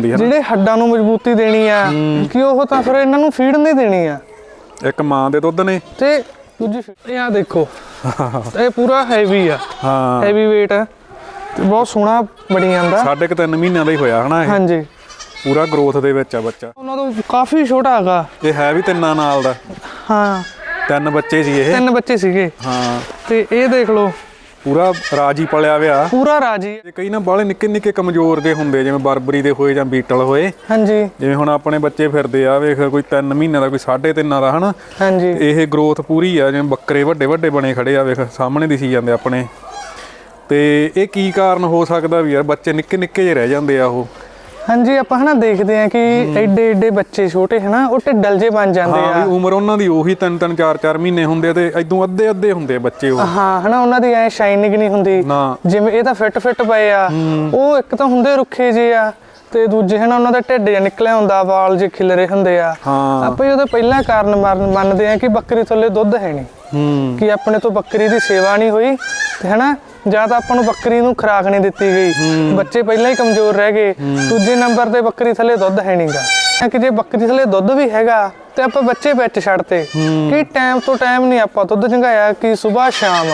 ਜਿਹੜੇ ਹੱਡਾਂ ਨੂੰ ਮਜ਼ਬੂਤੀ ਦੇਣੀ ਆ ਕਿ ਉਹ ਤਾਂ ਫਿਰ ਇਹਨਾਂ ਨੂੰ ਫੀਡ ਨਹੀਂ ਦੇਣੀ ਆ। ਇੱਕ ਮਾਂ ਦੇ ਦੁੱਧ ਨੇ। ਤੇ ਦੂਜੀ ਇਹ ਆ ਦੇਖੋ ਇਹ ਪੂਰਾ ਹੈਵੀ ਆ। ਹਾਂ। ਹੈਵੀ weight ਆ। ਤੇ ਬਹੁਤ ਸੋਹਣਾ ਬਣੀ ਜਾਂਦਾ। ਸਾਢੇ ਕੁ ਤਿੰਨ ਮਹੀਨਿਆਂ ਦਾ ਹੀ ਹੋਇਆ ਹਨਾ ਇਹ। ਹਾਂਜੀ। ਪੂਰਾ ਗਰੋਥ ਦੇ ਵਿੱਚ ਆ ਬੱਚਾ। ਉਹਨਾਂ ਤੋਂ ਕਾਫੀ ਛੋਟਾ ਹੈਗਾ। ਇਹ ਹੈ ਵੀ ਤਿੰਨਾਂ ਨਾਲ ਦਾ। ਹਾਂ। ਤਿੰਨ ਬੱਚੇ ਸੀ ਇਹ। ਤਿੰਨ ਬੱਚੇ ਸੀਗੇ। ਹਾਂ। ਤੇ ਇਹ ਦੇਖ ਲਓ। ਪੂਰਾ ਰਾਜੀ ਪਲਿਆ ਵਿਆ ਪੂਰਾ ਰਾਜੀ। ਤੇ ਕਈ ਨਾ ਬਾਲੇ ਨਿੱਕੇ ਨਿੱਕੇ ਕਮਜ਼ੋਰ ਦੇ ਹੁੰਦੇ ਜਿਵੇਂ ਬਰਬਰੀ ਦੇ ਹੋਏ ਜਾਂ ਬੀਟਲ ਹੋਏ। ਹਾਂਜੀ। ਜਿਵੇਂ ਹੁਣ ਆਪਣੇ ਬੱਚੇ ਫਿਰਦੇ ਆ ਵੇਖ ਕੋਈ 3 ਮਹੀਨਿਆਂ ਦਾ ਕੋਈ 3.5 ਦਾ ਹਨਾ? ਹਾਂਜੀ। ਇਹ ਗਰੋਥ ਪੂਰੀ ਆ ਜਿਵੇਂ ਬੱਕਰੇ ਵੱਡੇ ਵੱਡੇ ਬਣੇ ਖੜੇ ਆ ਵੇਖ ਸਾਹਮਣੇ ਦਿਸੀ ਜਾਂਦੇ ਆਪਣੇ। ਤੇ ਇਹ ਕੀ ਕਾਰਨ ਹੋ ਸਕਦਾ ਵੀ ਯਾਰ ਬੱਚੇ ਨਿੱਕੇ ਨਿੱਕੇ ਜਿਹੇ ਰਹਿ ਜਾਂਦੇ ਆ ਉਹ। ਹਾਂਜੀ ਆਪਾਂ ਹਨਾ ਦੇਖਦੇ ਆ ਕਿ ਐਡੇ ਐਡੇ ਬੱਚੇ ਛੋਟੇ ਹਨਾ ਉਹ ਢਿੱਡਲ ਜੇ ਬਣ ਜਾਂਦੇ ਹਾਂ ਆ। ਵੀ ਉਮਰ ਉਹਨਾਂ ਦੀ ਉਹੀ 3 3 4 4 ਮਹੀਨੇ ਹੁੰਦੇ ਤੇ ਇਦੋਂ ਅੱਧੇ ਅੱਧੇ ਹੁੰਦੇ ਬੱਚੇ ਉਹ। ਹਾਂ ਹਨਾ ਉਹਨਾਂ ਦੀ ਐ ਸ਼ਾਈਨਿੰਗ ਨਹੀਂ ਹੁੰਦੀ। ਜਿਵੇਂ ਇਹ ਤਾਂ ਫਿੱਟ ਫਿੱਟ ਪਏ ਆ। ਉਹ ਇੱਕ ਤਾਂ ਹੁੰਦੇ ਰੁੱਖੇ ਜੇ ਆ ਤੇ ਦੂਜੇ ਹਨਾ ਉਹਨਾਂ ਦਾ ਢਿੱਡ ਜਿਹਾ ਨਿਕਲਿਆ ਹੁੰਦਾ ਵਾਲ ਜੇ ਖਿਲਰੇ ਹੁੰਦੇ ਆ। ਹਾਂ। ਆਪਾਂ ਇਹਦਾ ਪਹਿਲਾ ਕਾਰਨ ਮੰਨ- ਮੰਨਦੇ ਆ ਕਿ ਬੱਕਰੀ ਥੱਲੇ ਦੁੱਧ ਹੈ ਨਹੀਂ। ਹੂੰ। ਕਿ ਆਪਣੇ ਤੋਂ ਬੱਕਰੀ ਦੀ ਸੇਵਾ ਨਹੀਂ ਹੋਈ ਤੇ ਹਨਾ ਜਾਂ ਤਾਂ ਆਪਾਂ ਨੂੰ ਬੱਕਰੀ ਨੂੰ ਖੁਰਾਕ ਨਹੀਂ ਦਿੱਤੀ ਗਈ। ਬੱਚੇ ਪਹਿਲਾਂ ਹੀ ਕਮਜ਼ੋਰ ਰਹਿ ਗਏ। ਦੂਜੇ ਨੰਬਰ ਤੇ ਬੱਕਰੀ ਥੱਲੇ ਦੁੱਧ ਹੈ ਨਹੀਂਗਾ ਕਿ ਜੇ ਬੱਕਰੀ ਥੱਲੇ ਦੁੱਧ ਵੀ ਹੈਗਾ ਤੇ ਆਪਾਂ ਬੱਚੇ ਵਿੱਚ ਛੱਡਤੇ। ਕਿ ਟਾਈਮ ਤੋਂ ਟਾਈਮ ਨਹੀਂ ਆਪਾਂ ਦੁੱਧ ਚੰਗਾਇਆ ਕਿ ਸਵੇਰ ਸ਼ਾਮ।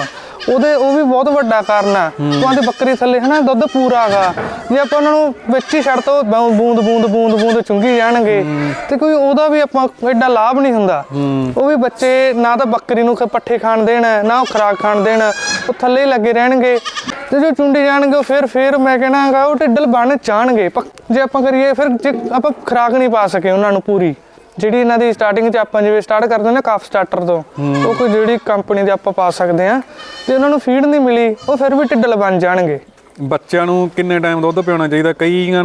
ਉਹਦੇ ਉਹ ਵੀ ਬਹੁਤ ਵੱਡਾ ਕਾਰਨ ਆ। ਉਹਨਾਂ ਦੀ ਬੱਕਰੀ ਥੱਲੇ ਹਨਾ ਦੁੱਧ ਪੂਰਾ ਹੈਗਾ। ਜੇ ਆਪਾਂ ਉਹਨਾਂ ਨੂੰ ਵਿੱਚ ਹੀ ਛੱਡ ਤੋ ਬੂੰਦ ਬੂੰਦ ਬੂੰਦ ਬੂੰਦ ਚੁੰਗੀ ਜਾਣਗੇ। ਤੇ ਕੋਈ ਉਹਦਾ ਵੀ ਆਪਾਂ ਐਡਾ ਲਾਭ ਨਹੀਂ ਹੁੰਦਾ। ਉਹ ਵੀ ਬੱਚੇ ਨਾ ਤਾਂ ਬੱਕਰੀ ਨੂੰ ਪੱਠੇ ਖਾਣ ਦੇਣ ਨਾ ਉਹ ਖਰਾਕ ਖਾਣ ਦੇਣ ਉਹ ਥੱਲੇ ਹੀ ਲੱਗੇ ਰਹਿਣਗੇ। ਤੇ ਜੋ ਚੁੰਡੀ ਜਾਣਗੇ ਉਹ ਫਿਰ ਫਿਰ ਮੈਂ ਕਹਿਣਾਗਾ ਉਹ ਢਿੱਡਲ ਬਣ ਚਾਹਣਗੇ ਜੇ ਆਪਾਂ ਕਰੀਏ ਫਿਰ ਜੇ ਆਪਾਂ ਖਰਾਕ ਨਹੀਂ ਪਾ ਸਕੇ ਉਹਨਾਂ ਨੂੰ ਪੂਰੀ। ਜਿਹੜੀ ਇਹਨਾਂ ਦੀ ਸਟਾਰਟਿੰਗ 'ਚ ਆਪਾਂ ਜਿਵੇਂ ਸਟਾਰਟ ਕਰਦੇ ਨੇ ਕਾਫ ਸਟਾਰਟਰ ਤੋਂ ਉਹ ਕੋਈ ਜਿਹੜੀ ਕੰਪਨੀ ਦੇ ਆਪਾਂ ਪਾ ਸਕਦੇ ਆ ਜੇ ਉਹਨਾਂ ਨੂੰ ਫੀਡ ਨਹੀਂ ਮਿਲੀ ਉਹ ਫਿਰ ਵੀ ਢਿੱਡਲ ਬਣ ਜਾਣਗੇ। ਬੱਚਿਆਂ ਨੂੰ ਕਿੰਨੇ ਟਾਈਮ ਦੁੱਧ ਪਿਆਉਣਾ ਚਾਹੀਦਾ? ਕਈਆਂ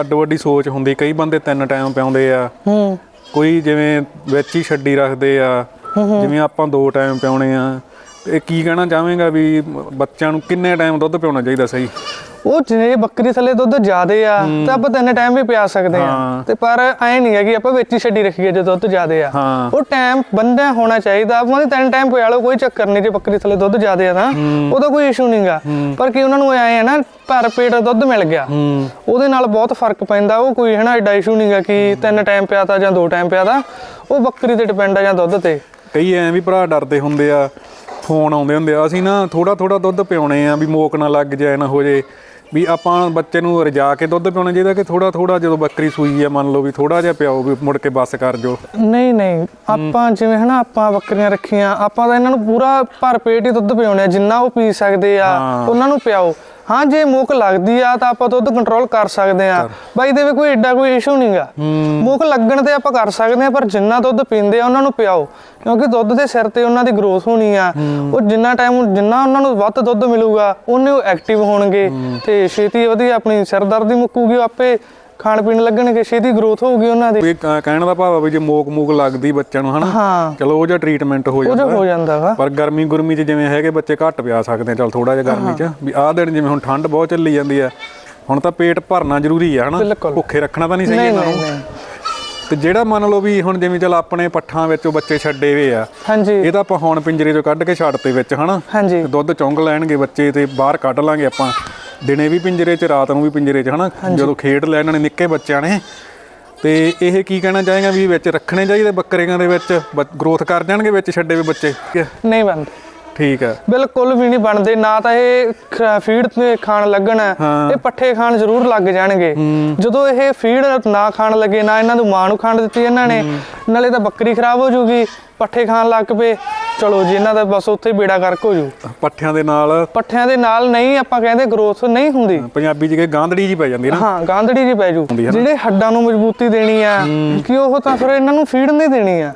ਅੱਡ ਵੱਡੀ ਸੋਚ ਹੁੰਦੀ ਕਈ ਬੰਦੇ ਤਿੰਨ ਟਾਈਮ ਪਿਆਉਂਦੇ ਆ। ਹੂੰ। ਕੋਈ ਜਿਵੇਂ ਵਿੱਚ ਹੀ ਛੱਡੀ ਰੱਖਦੇ ਆ। ਜਿਵੇਂ ਆਪਾਂ ਦੋ ਟਾਈਮ ਪਿਆਉਣੇ ਆ। ਇਹ ਕੀ ਕਹਿਣਾ ਚਾਹਵੇਂਗਾ ਵੀ ਬੱਚਿਆਂ ਨੂੰ ਕਿੰਨੇ ਟਾਈਮ ਦੁੱਧ ਪਿਆਉਣਾ ਚਾਹੀਦਾ ਸਹੀ? ਉਹ ਜੇ ਬੱਕਰੀ ਥੱਲੇ ਦੁੱਧ ਜ਼ਿਆਦੇ ਆ ਤਾਂ ਆਪਾਂ ਤਿੰਨ ਟਾਈਮ ਵੀ ਪਿਆ ਸਕਦੇ ਆ। ਤੇ ਪਰ ਐ ਨਹੀਂ ਹੈ ਕਿ ਆਪਾਂ ਵਿੱਚ ਹੀ ਛੱਡੀ ਰੱਖੀਏ ਜੇ ਦੁੱਧ ਜ਼ਿਆਦੇ ਆ। ਉਹ ਟਾਈਮ ਬੰਦਾ ਹੋਣਾ ਚਾਹੀਦਾ ਆਪਾਂ ਤਿੰਨ ਟਾਈਮ ਪਿਆ ਲਓ ਕੋਈ ਚੱਕਰ ਨਹੀਂ ਜੇ ਬੱਕਰੀ ਥੱਲੇ ਦੁੱਧ ਜ਼ਿਆਦੇ ਆ ਤਾਂ। ਉਹਦਾ ਕੋਈ ਇਸ਼ੂ ਨਹੀਂਗਾ ਪਰ ਕਿ ਉਹਨਾਂ ਨੂੰ ਐ ਹੈ ਨਾ ਭਰ ਪੇਟ ਦੁੱਧ ਮਿਲ ਗਿਆ। ਉਹਦੇ ਨਾਲ ਬਹੁਤ ਫ਼ਰਕ ਪੈਂਦਾ ਉਹ ਕੋਈ ਹਨਾ ਐਡਾ ਇਸ਼ੂ ਨਹੀਂਗਾ ਕਿ ਤਿੰਨ ਟਾਈਮ ਪਿਆ ਤਾਂ ਜਾਂ ਦੋ ਟਾਈਮ ਪਿਆ ਤਾਂ। ਉਹ ਬੱਕਰੀ ਤੇ ਡਿਪੈਂਡ ਆ ਜਾਂ ਦੁੱਧ ਤੇ। ਕਈ ਐਂ ਵੀ ਭਰਾ ਡਰਦੇ ਹੁੰਦੇ ਆ ਫੋਨ ਆਉਂਦੇ ਹੁੰਦੇ ਆ ਅਸੀਂ ਨਾ ਥੋੜਾ ਥੋੜਾ ਦੁੱਧ ਪਿਆਉਣੇ ਆ ਵੀ ਮੋਕ ਨਾ ਲੱਗ ਜਾਏ ਨਾ ਹੋ ਜੇ ਵੀ ਆਪਾਂ ਬੱਚੇ ਨੂੰ ਰਜਾ ਕੇ ਦੁੱਧ ਪਿਆਉਣਾ ਚਾਹੀਦਾ ਕਿ ਥੋੜਾ ਥੋੜਾ ਜਦੋਂ ਬੱਕਰੀ ਸੂਈ ਆ ਮੰਨ ਲਓ ਵੀ ਥੋੜਾ ਜਿਹਾ ਪਿਆਓ ਵੀ ਮੁੜ ਕੇ ਬੱਸ ਕਰ ਜੋ ਨਹੀਂ ਨਹੀਂ ਆਪਾਂ ਜਿਵੇਂ ਹਨਾ ਆਪਾਂ ਬੱਕਰੀਆਂ ਰੱਖੀਆਂ ਆਪਾਂ ਤਾਂ ਇਹਨਾਂ ਨੂੰ ਪੂਰਾ ਭਰ ਪੇਟ ਹੀ ਦੁੱਧ ਪਿਆਉਣੇ ਆ ਜਿੰਨਾ ਉਹ ਪੀ ਸਕਦੇ ਆ ਹਾਂ। ਉਹਨਾਂ ਨੂੰ ਪਿਆਓ ਹਾਂ ਜੇ ਮੁੱਕ ਲੱਗਦੀ ਆ ਤਾਂ ਆਪਾਂ ਦੁੱਧ ਕੰਟਰੋਲ ਕਰ ਸਕਦੇ ਆ ਬਾਈ ਦੇ ਵੀ ਕੋਈ ਐਡਾ ਕੋਈ ਇਸ਼ੂ ਨਹੀਂਗਾ ਮੁੱਕ ਲੱਗਣ ਤੇ ਆਪਾਂ ਕਰ ਸਕਦੇ ਆ ਪਰ ਜਿੰਨਾ ਦੁੱਧ ਪੀਂਦੇ ਆ ਉਹਨਾਂ ਨੂੰ ਪਿਆਓ। ਕਿਉਂਕਿ ਦੁੱਧ ਦੇ ਸਿਰ ਤੇ ਉਹਨਾਂ ਦੀ ਗਰੋਥ ਹੋਣੀ ਆ। ਉਹ ਜਿੰਨਾ ਟਾਈਮ ਜਿੰਨਾ ਉਹਨਾਂ ਨੂੰ ਵੱਧ ਦੁੱਧ ਮਿਲੂਗਾ ਉਹਨੇ ਉਹ ਐਕਟਿਵ ਹੋਣਗੇ। ਤੇ ਛੇਤੀ ਵਧੀਆ ਆਪਣੀ ਸਿਰਦਰਦੀ ਮੁੱਕੂਗੀ ਆਪੇ ਖਾਣ ਪੀਣ ਲੱਗਣਗੇ ਛੇਤੀ ਗਰੋਥ ਹੋਊਗੀ ਉਹਨਾਂ ਦੀ। ਵੀ ਕ- ਕਹਿਣ ਦਾ ਭਾਵ ਆ ਵੀ ਜੇ ਮੋਕ ਮੂਕ ਲੱਗਦੀ ਬੱਚਿਆਂ ਨੂੰ ਹਨਾ? ਹਾਂ। ਚਲੋ ਉਹ ਜਿਹਾ ਟ੍ਰੀਟਮੈਂਟ ਹੋ ਉਹ ਜੋ ਜਾਂਦਾ। ਹੋ ਜਾਂਦਾ ਵਾ। ਪਰ ਗਰਮੀ ਗੁਰਮੀ ਚ ਜਿਵੇਂ ਹੈਗੇ ਬੱਚੇ ਘੱਟ ਪਿਆ ਸਕਦੇ ਆ। ਚਲ ਥੋੜਾ ਜਿਹਾ ਗਰਮੀ ਚ। ਵੀ ਆਹ ਦਿਨ ਜਿਵੇਂ ਹੁਣ ਠੰਡ ਬਹੁਤ ਚੱਲੀ ਜਾਂਦੀ ਆ ਹੁਣ ਤਾਂ ਪੇਟ ਭਰਨਾ ਜ਼ਰੂਰੀ ਆ ਹਨਾ? ਬਿਲਕੁਲ। ਭੁੱਖੇ ਰੱਖਣਾ ਤਾਂ ਨਹੀਂ ਸਹੀ ਨਹੀਂ ਇਹਨਾਂ ਨਹੀਂ ਨੂੰ। ਨਹੀਂ। ਤੇ ਜਿਹੜਾ ਮੰਨ ਲਓ ਵੀ ਹੁਣ ਜਿਵੇਂ ਚਲ ਆਪਣੇ ਪੱਠਾਂ ਵਿੱਚੋਂ ਬੱਚੇ ਛੱਡੇ ਵੇ ਆ ਹਾਂਜੀ। ਇਹ ਤਾਂ ਆਪਾਂ ਹੁਣ ਪਿੰਜਰੇ ਚੋਂ ਕੱਢ ਕੇ ਛੱਡਤੇ ਵਿੱਚ ਹਨਾ? ਹਾਂਜੀ। ਤੇ ਦੁੱਧ ਚੁੰਗ ਲੈਣਗੇ ਬੱਚੇ ਤੇ ਬਾਹਰ ਕੱਢ ਲਾਂਗੇ ਆਪਾਂ। ਦਿਨੇ ਵੀ ਪਿੰਜਰੇ 'ਚ ਰਾਤ ਨੂੰ ਵੀ ਪਿੰਜਰੇ 'ਚ ਹਨਾ? ਜਦੋਂ ਖੇਡ ਲੈ ਇਹਨਾਂ ਨੇ ਨਿੱਕੇ ਬੱਚਿਆਂ ਨੇ ਤੇ ਇਹ ਕੀ ਕਹਿਣਾ ਚਾਹੇਗਾ ਵੀ ਵਿੱਚ ਰੱਖਣੇ ਚਾਹੀਦੇ ਬੱਕਰੀਆਂ ਦੇ ਵਿੱਚ? ਗਰੋਥ ਕਰ ਜਾਣਗੇ ਵਿੱਚ ਛੱਡੇ ਵੇ ਬੱਚੇ? ਨਹੀਂ ਬਣਦੇ। ਠੀਕ ਹੈ ਬਿਲਕੁਲ ਵੀ ਨਹੀਂ ਬਣਦੇ। ਨਾ ਤਾਂ ਇਹ ਫੀਡ ਤੇ ਖਾਣ ਲੱਗਣ। ਇਹ ਪੱਠੇ ਖਾਣ ਜ਼ਰੂਰ ਲੱਗ ਜਾਣਗੇ। ਜਦੋਂ ਇਹ ਫੀਡ ਨਾ ਖਾਣ ਲੱਗੇ ਨਾ ਇਹਨਾਂ ਨੂੰ ਮਾਂ ਨੂੰ ਖਾਣ ਦਿੱਤੀ ਇਹਨਾਂ ਨੇ ਨਾਲੇ ਤਾਂ ਬੱਕਰੀ ਖਰਾਬ ਹੋ ਜੂਗੀ ਪੱਠੇ ਖਾਣ ਲੱਗ ਪਏ। ਚਲੋ ਜੀ ਇਹਨਾਂ ਦਾ ਬਸ ਉੱਥੇ ਹੀ ਬੇੜਾ ਕਰਕ ਹੋ ਜੂ ਪੱਠਿਆਂ ਦੇ ਨਾਲ ਪੱਠਿਆਂ ਦੇ ਨਾਲ ਨਹੀਂ ਆਪਾਂ ਕਹਿੰਦੇ ਗਰੋਥ ਨਹੀਂ ਹੁੰਦੀ। ਪੰਜਾਬੀ 'ਚ ਕਿ ਗਾਂਧੜੀ ਜੀ ਪੈ ਜਾਂਦੀ ਨਾ। ਹਾਂ ਗਾਂਧੜੀ ਜੀ ਪੈ ਜੂ। ਜਿਹੜੇ ਹੱਡਾਂ ਨੂੰ ਮਜ਼ਬੂਤੀ ਦੇਣੀ ਆ ਕਿ ਉਹ ਤਾਂ ਫਿਰ ਇਹਨਾਂ ਨੂੰ ਫੀਡ ਨਹੀਂ ਦੇਣੀ ਆ।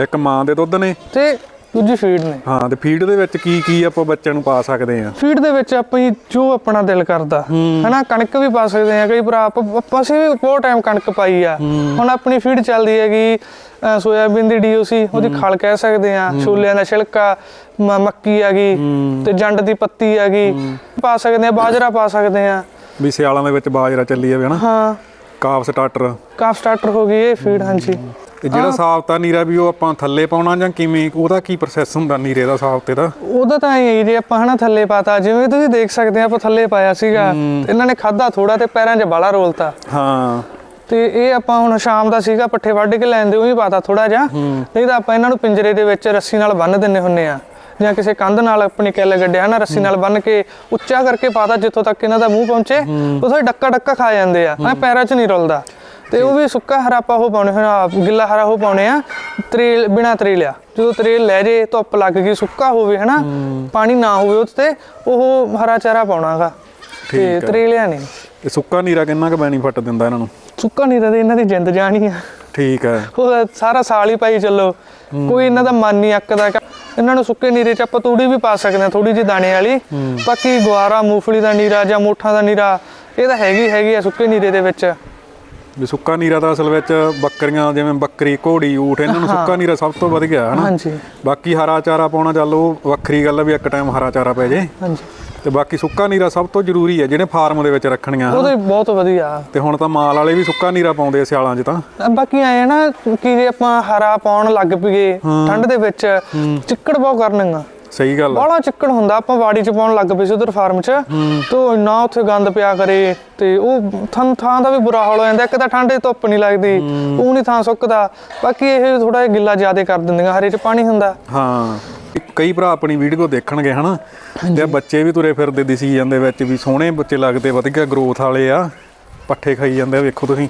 ਇੱਕ ਮਾਂ ਦੇ ਦੁੱਧ ਨੇ। ਤੇ ਦੂਜੀ ਫੀਡ ਨੇ। ਹਾਂ ਤੇ ਫੀਡ ਦੇ ਵਿੱਚ ਕੀ ਕੀ ਆਪਾਂ ਬੱਚਿਆਂ ਨੂੰ ਪਾ ਸਕਦੇ ਆ ਫੀਡ ਦੇ ਵਿੱਚ ਆਪਾਂ ਜੋ ਆਪਣਾ ਦਿਲ ਕਰਦਾ। ਹਨਾ ਕਣਕ ਵੀ ਪਾ ਸਕਦੇ ਆ ਕਈ ਭਰਾ ਆਪਾਂ ਅਸੀਂ ਵੀ ਬਹੁਤ ਟਾਈਮ ਕਣਕ ਪਾਈ ਆ। ਹੁਣ ਆਪਣੀ ਫੀਡ ਚੱਲਦੀ ਹੈਗੀ ਸੋਇਆਬੀਨ ਦੀ ਡੀਓਸੀ ਉਹਦੀ ਖਲ ਕਹਿ ਸਕਦੇ ਆ ਛੋਲਿਆਂ ਦਾ ਛਿਲਕਾ ਮੱਕੀ ਹੈਗੀ ਤੇ ਜੰਡ ਦੀ ਪੱਤੀ ਹੈਗੀ ਪਾ ਸਕਦੇ ਆ ਬਾਜਰਾ ਪਾ ਸਕਦੇ ਆ ਵੀ ਸਿਆਲਾਂ ਦੇ ਵਿੱਚ ਬਾਜਰਾ ਚੱਲੀ ਜਾਵੇ ਹਨਾ? ਹਾਂ। ਕਾਫ ਸਟਾਰਟਰ। ਕਾਫ ਸਟਾਰਟਰ ਹੋ ਗਈ ਇਹ ਫੀਡ ਹਾਂਜੀ। ਤੇ ਜਿਹੜਾ ਸਾਫਤਾ ਨੀਰਾ ਵੀ ਉਹ ਆਪਾਂ ਥੱਲੇ ਪਾਉਣਾ ਜਾਂ ਕਿਵੇਂ? ਉਹਦਾ ਕੀ ਪ੍ਰੋਸੈਸ ਹੁੰਦਾ ਨੀਰੇ ਦਾ ਸਾਫਤੇ ਦਾ? ਉਹਦਾ ਤਾਂ ਇਹ ਜੇ ਆਪਾਂ ਹਨਾ ਥੱਲੇ ਪਾਤਾ ਜਿਵੇਂ ਤੁਸੀਂ ਦੇਖ ਸਕਦੇ ਆ ਆਪਾਂ ਥੱਲੇ ਪਾਇਆ ਸੀਗਾ ਇਹਨਾਂ ਨੇ ਖਾਦਾ ਥੋੜਾ ਤੇ ਪੈਰਾਂ 'ਚ ਬਾਲਾ ਰੋਲਤਾ। ਹਾਂ। ਤੇ ਇਹ ਆਪਾਂ ਹੁਣ ਸ਼ਾਮ ਦਾ ਸੀਗਾ ਪੱਠੇ ਵੱਢ ਕੇ ਲੈਂਦੇ ਉਹ ਵੀ ਪਾਤਾ ਥੋੜਾ ਜਿਹਾ। ਨਹੀਂ ਤਾਂ ਆਪਾਂ ਇਹਨਾਂ ਨੂੰ ਪਿੰਜਰੇ ਦੇ ਵਿੱਚ ਰੱਸੀ ਨਾਲ ਬੰਨ ਦਿੰਨੇ ਹੁੰਨੇ ਆ। ਜਾਂ ਕਿਸੇ ਕੰਧ ਨਾਲ ਆਪਣੀ ਕਿੱਲ ਗੱਡਿਆ ਨਾ ਰੱਸੀ ਨਾਲ ਬੰਨ ਕੇ ਉੱਚਾ ਕਰਕੇ ਪਾਤਾ ਜਿੱਥੋਂ ਤੱਕ ਇਹਨਾਂ ਦਾ ਮੂੰਹ ਪਹੁੰਚੇ ਉਥੇ ਡੱਕਾ ਡੱਕਾ ਖਾ ਜਾਂਦੇ ਆ। ਐ ਪੈਰਾਂ 'ਚ ਨਹੀਂ ਰੁਲਦਾ। ਤੇ ਉਹ ਵੀ ਸੁੱਕਾ ਹਰਾ ਆਪਾਂ ਉਹ ਪਾਉਣੇ ਹੋਣਾ ਗਿੱਲਾ ਹਰਾ ਉਹ ਪਾਉਣੇ ਆ ਤਰੇਲ ਬਿਨਾ ਤਰੇਲਿਆ ਜਦੋਂ ਤਰੇਲ ਲੈ ਜੇ ਧੁੱਪ ਲੱਗ ਗਈ ਸੁੱਕਾ ਹੋਵੇ ਹਨਾ ਪਾਣੀ ਨਾ ਹੋਵੇ ਉਸ ਤੇ ਉਹ ਹਰਾ ਚਾਰਾ ਪਾਉਣਾਗਾ। ਤੇ ਆ। ਤਰੇਲਿਆ ਨਹੀਂ। ਤੇ ਸੁੱਕਾ ਨੀਰਾ ਕਿੰਨਾ ਕੁ ਬੈਨੀਫਿਟ ਦਿੰਦਾ ਇਹਨਾਂ ਨੂੰ? ਸੁੱਕਾ ਨਹੀਂ ਤਾਂ ਇਹਨਾਂ ਦੀ ਜਿੰਦ ਜਾਣੀ ਆ। ਠੀਕ ਹੈ ਉਹ ਸਾਰਾ ਸਾਲ ਹੀ ਪਾਈ ਚੱਲੋ। ਕੋਈ ਇਹਨਾਂ ਦਾ ਮਨ ਨਹੀਂ ਅੱਕਦਾ ਇਹਨਾਂ ਨੂੰ ਸੁੱਕੇ ਨੀਰੇ ਚ ਆਪਾਂ ਤੂੜੀ ਵੀ ਪਾ ਸਕਦੇ ਹਾਂ ਥੋੜੀ ਜਿਹੀ ਦਾਣੇ ਵਾਲੀ। ਬਾਕੀ ਗੁਆਰਾ ਮੂੰਗਫਲੀ ਦਾ ਨੀਰਾ ਜਾਂ ਮੋਠਾਂ ਦਾ ਨੀਰਾ ਇਹ ਤਾਂ ਹੈਗੀ ਹੈਗੀ ਆ ਸੁੱਕੇ ਨੀਰੇ ਦੇ ਵਿੱਚ। ਵੀ ਸੁੱਕਾ ਨੀਰਾ ਤਾਂ ਅਸਲ ਵਿੱਚ ਬੱਕਰੀਆਂ ਜਿਵੇਂ ਬੱਕਰੀ ਘੋੜੀ ਊਠ ਇਹਨਾਂ ਨੂੰ ਸੁੱਕਾ ਨੀਰਾ ਸਭ ਤੋਂ ਵਧੀਆ ਹਨਾ? ਹਾਂਜੀ। ਬਾਕੀ ਹਰਾ ਚਾਰਾ ਪਾਉਣਾ ਚੱਲ ਉਹ ਵੱਖਰੀ ਗੱਲ ਆ ਵੀ ਇੱਕ ਟਾਈਮ ਹਰਾ ਚਾਰਾ ਪੈ ਜੇ। ਹਾਂਜੀ। ਤੇ ਬਾਕੀ ਸੁੱਕਾ ਨੀਰਾ ਸਭ ਤੋਂ ਜ਼ਰੂਰੀ ਹੈ ਜਿਹੜੇ ਫਾਰਮ ਦੇ ਵਿੱਚ ਰੱਖਣੀਆਂ ਉਹ ਤਾਂ ਬਹੁਤ ਵਧੀਆ। ਤੇ ਹੁਣ ਤਾਂ ਮਾਲ ਵਾਲੇ ਵੀ ਸੁੱਕਾ ਨੀਰਾ ਪਾਉਂਦੇ ਆ ਸਿਆਲਾਂ 'ਚ ਤਾਂ। ਅਹ ਬਾਕੀ ਆਏ ਨਾ ਕਿ ਜੇ ਆਪਾਂ ਹਰਾ ਪਾਉਣ ਲੱਗ ਪਈਏ ਠੰਡ ਦੇ ਵਿੱਚ ਚਿੱਕੜ ਬਹੁਤ ਕਰਨਗਾ ਸਹੀ ਗੱਲ ਬਾਹਲਾ ਚਿੱਕੜ ਹੁੰਦਾ ਆਪਾਂ ਵਾੜੀ ਚ ਪਾਉਣ ਲੱਗ ਪਏ ਸੀ ਉਧਰ ਫਾਰਮ ਚ। ਤੋਂ ਇੰਨਾ ਉੱਥੇ ਗੰਦ ਪਿਆ ਕਰੇ ਤੇ ਉਹ ਥਾਂ ਥਾਂ ਦਾ ਵੀ ਬੁਰਾ ਹਾਲ ਹੋ ਜਾਂਦਾ ਇੱਕ ਤਾਂ ਠੰਡੇ ਧੁੱਪ ਨਹੀਂ ਲੱਗਦੀ ਉਹ ਨਹੀਂ ਥਾਂ ਸੁੱਕਦਾ। ਬਾਕੀ ਇਹ ਥੋੜਾ ਜਿਹਾ ਗਿੱਲਾ ਜ਼ਿਆਦਾ ਕਰ ਦਿੰਦੀਆਂ ਹਰੇ ਚ ਪਾਣੀ ਹੁੰਦਾ। ਹਾਂ। ਕਈ ਭਰਾ ਆਪਣੀ ਵੀਡੀਓ ਦੇਖਣਗੇ ਹਨਾ? ਤੇ ਬੱਚੇ ਵੀ ਤੁਰੇ ਫਿਰਦੇ ਦਿਸੀ ਜਾਂਦੇ ਵਿੱਚ ਵੀ ਸੋਹਣੇ ਬੱਚੇ ਲੱਗਦੇ ਵਧੀਆ ਗਰੋਥ ਵਾਲੇ ਆ ਪੱਠੇ ਖਾਈ ਜਾਂਦੇ ਵੇਖੋ ਤੁਸੀਂ।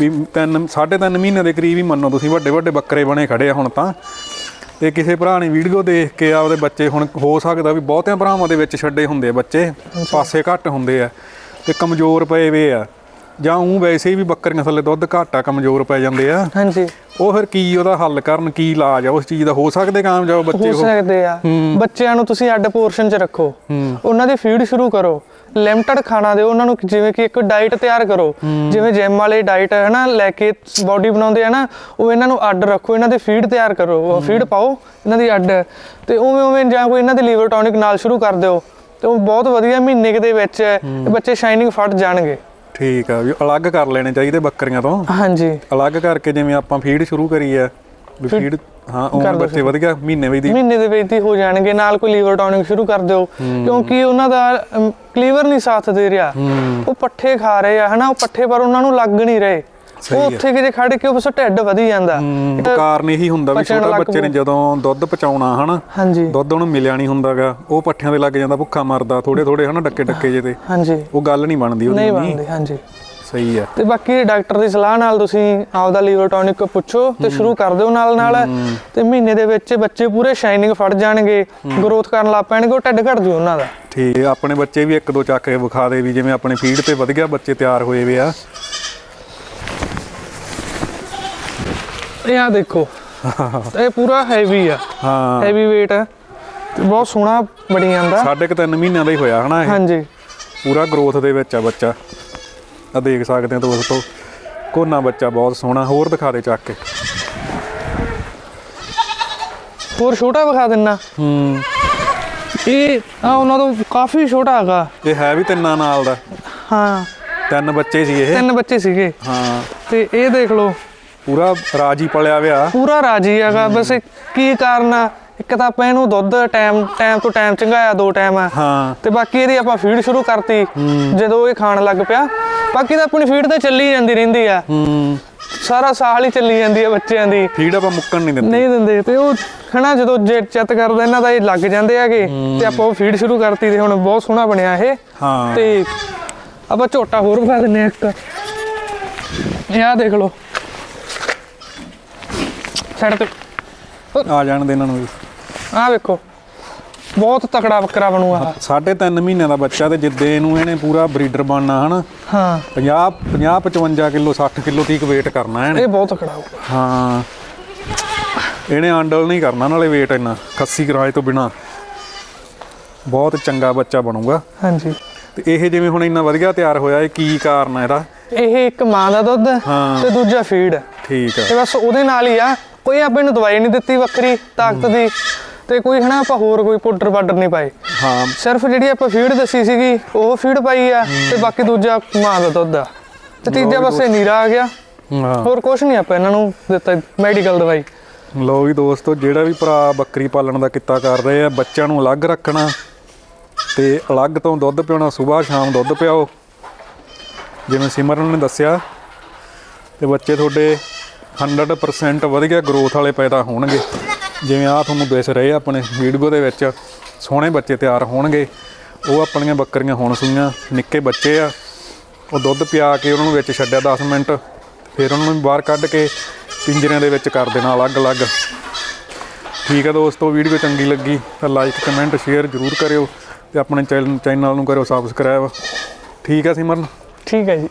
ਵੀ ਤਿੰਨ ਸਾਢੇ ਤਿੰਨ ਮਹੀਨੇ ਦੇ ਕਰੀਬ ਹੀ ਮੰਨੋ ਤੁਸੀਂ ਵੱਡੇ ਵੱਡੇ ਬੱਕਰੇ ਬਣੇ ਖੜੇ ਆ ਹੁਣ ਤਾਂ। ਤੇ ਕਿਸੇ ਭਰਾ ਨੇ ਵੀਡੀਓ ਦੇਖ ਕੇ ਆਪਦੇ ਬੱਚੇ ਹੁਣ ਹੋ ਸਕਦਾ ਵੀ ਬਹੁਤਿਆਂ ਭਰਾਵਾਂ ਦੇ ਵਿੱਚ ਛੱਡੇ ਹੁੰਦੇ ਆ ਬੱਚੇ ਪਾਸੇ ਘੱਟ ਹੁੰਦੇ ਆ ਤੇ ਕਮਜ਼ੋਰ ਪਏ ਵੇ ਆ। ਜਾਂ ਉਹ ਵੈਸੇ ਵੀ ਬੱਕਰੀਆਂ ਥੱਲੇ ਦੁੱਧ ਘੱਟ ਕਮਜ਼ੋਰ ਪੈ ਜਾਂਦੇ ਆ। ਹਾਂਜੀ। ਉਹ ਫਿਰ ਕੀ ਉਹਦਾ ਹੱਲ ਕਰਨ ਕੀ ਇਲਾਜ ਆ ਉਸ ਚੀਜ਼ ਦਾ ਹੋ ਸਕਦੇ ਕਾਮਯਾਬ ਬੱਚੇ ਹੋ ਸਕਦੇ ਆ। ਬੱਚਿਆਂ ਨੂੰ ਤੁਸੀਂ ਅੱਡ ਪੋਰਸ਼ਨ 'ਚ ਰੱਖੋ। ਉਹਨਾਂ ਦੀ ਫੀਡ ਸ਼ੁਰੂ ਕਰੋ। ਲਿਮਟਡ ਖਾਣਾ ਦਿਓ ਉਹਨਾਂ ਨੂੰ ਜਿਵੇਂ ਕਿ ਇੱਕ ਡਾਈਟ ਤਿਆਰ ਕਰੋ। ਜਿਵੇਂ ਜਿਮ ਵਾਲੇ ਡਾਈਟ ਹੈ ਨਾ ਲੈ ਕੇ ਬਾਡੀ ਬਣਾਉਂਦੇ ਆ ਨਾ ਉਹ ਇਹਨਾਂ ਨੂੰ ਅੱਡ ਰੱਖੋ ਇਹਨਾਂ ਦੀ ਫੀਡ ਤਿਆਰ ਕਰੋ ਫੀਡ ਪਾਓ ਇਹਨਾਂ ਦੀ ਅੱਡ। ਤੇ ਉਵੇਂ ਉਵੇਂ ਜਾਂ ਕੋਈ ਇਹਨਾਂ ਦੇ ਲੀਵਰ ਟੌਨਿਕ ਨਾਲ ਸ਼ੁਰੂ ਕਰ ਦਿਓ ਤੇ ਉਹ ਬਹੁਤ ਵਧੀਆ ਮਹੀਨੇ ਦੇ ਵਿੱਚ ਬੱਚੇ ਸ਼ਾਈਨਿੰਗ ਫਟ ਜਾਣਗੇ। ਠੀਕ ਆ ਵੀ ਅਲੱਗ ਕਰ ਲੈਣੇ ਚਾਹੀਦੇ ਬੱਕਰੀਆਂ ਤੋਂ। ਹਾਂਜੀ। ਅਲੱਗ ਕਰਕੇ ਜਿਵੇਂ ਆਪਾਂ ਫੀਡ ਸ਼ੁਰੂ ਕਰੀ ਆ ਵੀ ਫੀਡ ਹਾਂ ਉਹ ਦਿਓ ਬੱਚੇ ਵਧੀਆ ਮਹੀਨੇ ਵਿੱਚ ਦੀ ਮਹੀਨੇ ਦੇ ਵਿੱਚ ਹੀ ਹੋ ਜਾਣਗੇ ਨਾਲ ਕੋਈ ਲੀਵਰ ਟੌਨਿਕ ਸ਼ੁਰੂ ਕਰ ਦਿਓ। ਕਿਉਂਕਿ ਉਹਨਾਂ ਦਾ ਲੀਵਰ ਨਹੀਂ ਸਾਥ ਦੇ ਰਿਹਾ। ਉਹ ਪੱਠੇ ਖਾ ਰਹੇ ਆ ਹਨਾ ਉਹ ਪੱਠੇ ਪਰ ਉਹਨਾਂ ਨੂੰ ਲੱਗ ਨਹੀਂ ਰਹੇ। ਸਹੀ ਉਹ ਆ। ਉੱਥੇ ਕਿਤੇ ਖੜ ਕੇ ਉਹ ਬਸ ਢਿੱਡ ਵਧੀ ਜਾਂਦਾ। ਹਮ, ਕਾਰਨ ਇਹੀ ਹੁੰਦਾ ਵੀ ਪਚਣ ਛੋਟਾ ਲੱਗ ਬੱਚੇ ਨੇ। ਜਦੋਂ ਦੁੱਧ ਪਚਾਉਣਾ ਹਨਾ ਹਾਂਜੀ। ਦੁੱਧ ਉਹਨੂੰ ਮਿਲਿਆ ਨਹੀਂ ਹੁੰਦਾਗਾ ਉਹ ਪੱਠਿਆਂ ਦੇ ਲੱਗ ਜਾਂਦਾ ਭੁੱਖਾ ਮਰਦਾ ਥੋੜੇ ਥੋੜੇ ਹਨਾ ਡੱਕੇ ਡੱਕੇ ਜੇ ਤੇ। ਹਾਂਜੀ। ਉਹ ਗੱਲ ਨਹੀਂ ਬਣਦੀ ਉਹਦੀ ਨਹੀਂ ਇੰਨੀ। ਬਣਦੇ ਹਾਂਜੀ। ਸਹੀ ਆ। ਤੇ ਬਾਕੀ ਡਾਕਟਰ ਦੀ ਸਲਾਹ ਨਾਲ ਤੁਸੀਂ ਆਪਦਾ ਲੀਵਰ ਟੌਨਿਕ ਪੁੱਛੋ ਤੇ ਸ਼ੁਰੂ ਕਰ ਦਿਓ ਨਾਲ ਨਾਲ। ਤੇ ਮਹੀਨੇ ਦੇ ਵਿੱਚ ਬੱਚੇ ਪੂਰੇ ਸ਼ਾਈਨਿੰਗ ਫੜ ਜਾਣਗੇ ਗਰੋਥ ਕਰਨ ਲੱਗ ਪੈਣਗੇ ਉਹ ਢਿੱਡ ਘਟ ਜੂ ਉਹਨਾਂ ਦਾ। ਠੀਕ ਆ, ਆਪਣੇ ਬੱਚੇ ਵੀ ਇੱਕ ਦੋ ਚੱਕ ਕੇ ਵਿਖਾ ਦੇ ਵੀ ਜਿਵੇਂ ਆਪਣੇ ਫੀਡ ਤੇ ਵਧੀਆ ਬੱਚੇ ਤਿਆਰ ਹੋਏ ਵੇ ਆ। ਇਹ ਆ ਦੇਖੋ ਇਹ ਪੂਰਾ ਹੈਵੀ ਆ। ਹਾਂ। ਹੈਵੀ weight ਹੈ ਤੇ ਬਹੁਤ ਸੋਹਣਾ ਬਣੀ ਜਾਂਦਾ। ਸਾਢੇ ਕੁ ਤਿੰਨ ਮਹੀਨਿਆਂ ਦਾ ਹੀ ਹੋਇਆ ਹਨਾ ਇਹ। ਹਾਂਜੀ। ਪੂਰਾ ਗਰੋਥ ਦੇ ਵਿੱਚ ਆ ਬੱਚਾ। ਆ ਦੇਖ ਸਕਦੇ ਆ ਦੋਸਤੋ। ਕੋਨਾ ਬੱਚਾ ਬਹੁਤ ਸੋਹਣਾ ਹੋਰ ਦਿਖਾ ਦੇ ਚੱਕ ਕੇ। ਹੋਰ ਛੋਟਾ ਵਿਖਾ ਦਿੰਨਾ? ਹੂੰ। ਇਹ ਆ ਉਹਨਾਂ ਤੋਂ ਕਾਫੀ ਛੋਟਾ ਹੈਗਾ। ਇਹ ਹੈ ਵੀ ਤਿੰਨਾਂ ਨਾਲ ਦਾ। ਹਾਂ। ਤਿੰਨ ਬੱਚੇ ਸੀ ਇਹ। ਤਿੰਨ ਬੱਚੇ ਸੀਗੇ। ਹਾਂ। ਤੇ ਇਹ ਦੇਖ ਲਓ। ਪੂਰਾ ਰਾਜੀ ਪਲਿਆ ਵਿਆ। ਪੂਰਾ ਰਾਜੀ ਹੈਗਾ। ਬਸ ਇਹ ਕੀ ਕਾਰਨ ਆ? ਇੱਕ ਤਾਂ ਆਪਾਂ ਇਹਨੂੰ ਦੁੱਧ ਟਾਈਮ ਟਾਈਮ ਤੋਂ ਟਾਈਮ ਚੰਗਾਇਆ ਦੋ ਟਾਈਮ ਆ ਹਾਂ। ਤੇ ਬਾਕੀ ਇਹਦੀ ਆਪਾਂ ਫੀਡ ਸ਼ੁਰੂ ਕਰਤੀ ਜਦੋਂ ਇਹ ਖਾਣ ਲੱਗ ਪਿਆ। ਬਾਕੀ ਤਾਂ ਆਪਣੀ ਫੀਡ ਤਾਂ ਚੱਲੀ ਜਾਂਦੀ ਰਹਿੰਦੀ ਆ। ਹੂੰ। ਸਾਰਾ ਸਾਲ ਹੀ ਚੱਲੀ ਜਾਂਦੀ ਆ ਬੱਚਿਆਂ ਦੀ। ਫੀਡ ਆਪਾਂ ਮੁੱਕਣ ਨਹੀਂ ਦਿੰਦੇ। ਨਹੀਂ ਦਿੰਦੇ। ਤੇ ਉਹ ਹਨਾ ਜਦੋਂ ਜੇ ਚੈੱਕ ਕਰਦਾ ਇਹਨਾਂ ਦਾ ਇਹ ਲੱਗ ਜਾਂਦੇ ਹੈਗੇ। ਤੇ ਆਪਾਂ ਉਹ ਫੀਡ ਸ਼ੁਰੂ ਕਰਤੀ ਤੇ ਹੁਣ ਬਹੁਤ ਸੋਹਣਾ ਬਣਿਆ ਇਹ। ਹਾਂ। ਤੇ ਆਪਾਂ ਝੋਟਾ ਹੋਰ ਵਿਖਾ ਦਿੰਨੇ ਆ ਇੱਕ। ਇਹ ਆ ਦੇਖ ਲਓ। ਸਾਈਡ ਤੇ। ਆ ਜਾਣ ਦੇ ਇਹਨਾਂ ਨੂੰ ਵੀ। ਆਹ ਵੇਖੋ ਬਹੁਤ ਤਕੜਾ ਬੱਕਰਾ ਬਣੂਆ। ਸਾਢੇ ਤਿੰਨ ਮਹੀਨਿਆਂ ਦਾ ਬੱਚਾ ਤੇ ਜਿੱਦੇ ਇਹਨੂੰ ਇਹਨੇ ਪੂਰਾ ਬਰੀਡਰ ਬਣਨਾ ਹਨਾ? ਹਾਂ। 50 50 55 ਕਿਲੋ 60 ਕਿਲੋ ਤੀਕ weight ਕਰਨਾ ਇਹਨੇ। ਇਹ ਬਹੁਤ ਤਕੜਾ ਹੋਊਗਾ। ਹਾਂ। ਇਹਨੇ ਅੰਡਲ ਨਹੀਂ ਕਰਨਾ ਨਾਲੇ weight ਇੰਨਾ ਖੱਸੀ ਕਿਰਾਏ ਤੋਂ ਬਿਨਾ। ਬਹੁਤ ਚੰਗਾ ਬੱਚਾ ਬਣੂਗਾ। ਹਾਂਜੀ। ਤੇ ਇਹ ਜਿਵੇਂ ਹੁਣ ਇੰਨਾ ਵਧੀਆ ਤਿਆਰ ਹੋਇਆ ਇਹ ਕੀ ਕਾਰਨ ਹੈ ਇਹਦਾ? ਇਹ ਇੱਕ ਮਾਂ ਦਾ ਦੁੱਧ ਹਾਂ। ਤੇ ਦੂਜਾ ਫੀਡ ਠੀਕ ਤੇ ਆ ਬਸ ਉਹਦੇ ਨਾਲ ਹੀ ਆ ਕੋਈ ਆਪਾਂ ਇਹਨੂੰ ਦਵਾਈ ਨਹੀਂ ਦਿੱਤੀ ਵੱਖਰੀ ਤਾਕਤ ਦੀ। ਤੇ ਕੋਈ ਹਨਾ ਆਪਾਂ ਹੋਰ ਕੋਈ ਪਾਊਡਰ ਪਾਡਰ ਨਹੀਂ ਪਾਏ। ਹਾਂ। ਸਿਰਫ ਜਿਹੜੀ ਆਪਾਂ ਫੀਡ ਦੱਸੀ ਸੀਗੀ ਉਹ ਫੀਡ ਪਾਈ ਆ ਤੇ ਬਾਕੀ ਦੂਜਾ ਮਾਂ ਦਾ ਦੁੱਧ ਆ। ਤੇ ਤੀਜਾ ਬਸ ਇਹ ਨੀਰਾ ਆ ਗਿਆ। ਹਾਂ। ਹੋਰ ਕੁਝ ਨਹੀਂ ਆਪਾਂ ਇਹਨਾਂ ਨੂੰ ਦਿੱਤਾ ਮੈਡੀਕਲ ਦਵਾਈ। ਲੋ ਵੀ ਦੋਸਤੋ ਜਿਹੜਾ ਵੀ ਭਰਾ ਬੱਕਰੀ ਪਾਲਣ ਦਾ ਕਿੱਤਾ ਕਰ ਰਹੇ ਆ ਬੱਚਿਆਂ ਨੂੰ ਅਲੱਗ ਰੱਖਣਾ ਤੇ ਅਲੱਗ ਤੋਂ ਦੁੱਧ ਪਿਉਣਾ ਸਵੇਰ ਸ਼ਾਮ ਦੁੱਧ ਪਿਆਓ। ਜਿਵੇਂ ਸਿਮਰਨ ਨੇ ਦੱਸਿਆ ਤੇ ਬੱਚੇ ਤੁਹਾਡੇ 100% ਵਧੀਆ ਗਰੋਥ ਵਾਲੇ ਪੈਦਾ ਹੋਣਗੇ। ਜਿਵੇਂ ਆ ਤੁਹਾਨੂੰ ਦਿਸ ਰਹੇ ਆ ਆਪਣੇ ਵੀਡੀਓ ਦੇ ਵਿੱਚ, ਸੋਹਣੇ ਬੱਚੇ ਤਿਆਰ ਹੋਣਗੇ। ਉਹ ਆਪਣੀਆਂ ਬੱਕਰੀਆਂ ਹੁਣ ਸੁਈਆਂ, ਨਿੱਕੇ ਬੱਚੇ ਆ। ਉਹ ਦੁੱਧ ਪਿਆ ਕੇ ਉਹਨਾਂ ਨੂੰ ਵਿੱਚ ਛੱਡਿਆ 10 ਮਿੰਟ, ਫਿਰ ਉਹਨਾਂ ਨੂੰ ਬਾਹਰ ਕੱਢ ਕੇ ਪਿੰਜਰਿਆਂ ਦੇ ਵਿੱਚ ਕਰ ਦੇਣਾ ਅਲੱਗ-ਅਲੱਗ। ਠੀਕ ਹੈ ਦੋਸਤੋ, ਵੀਡੀਓ ਚੰਗੀ ਲੱਗੀ ਤਾਂ ਲਾਈਕ ਕਮੈਂਟ ਸ਼ੇਅਰ ਜ਼ਰੂਰ ਕਰਿਓ ਤੇ ਆਪਣੇ ਚੈਨਲ ਚੈਨਲ ਨੂੰ ਕਰਿਓ ਸਬਸਕ੍ਰਾਈਬ ਠੀਕ ਹੈ ਸਿਮਰਨ? ਠੀਕ ਹੈ ਜੀ।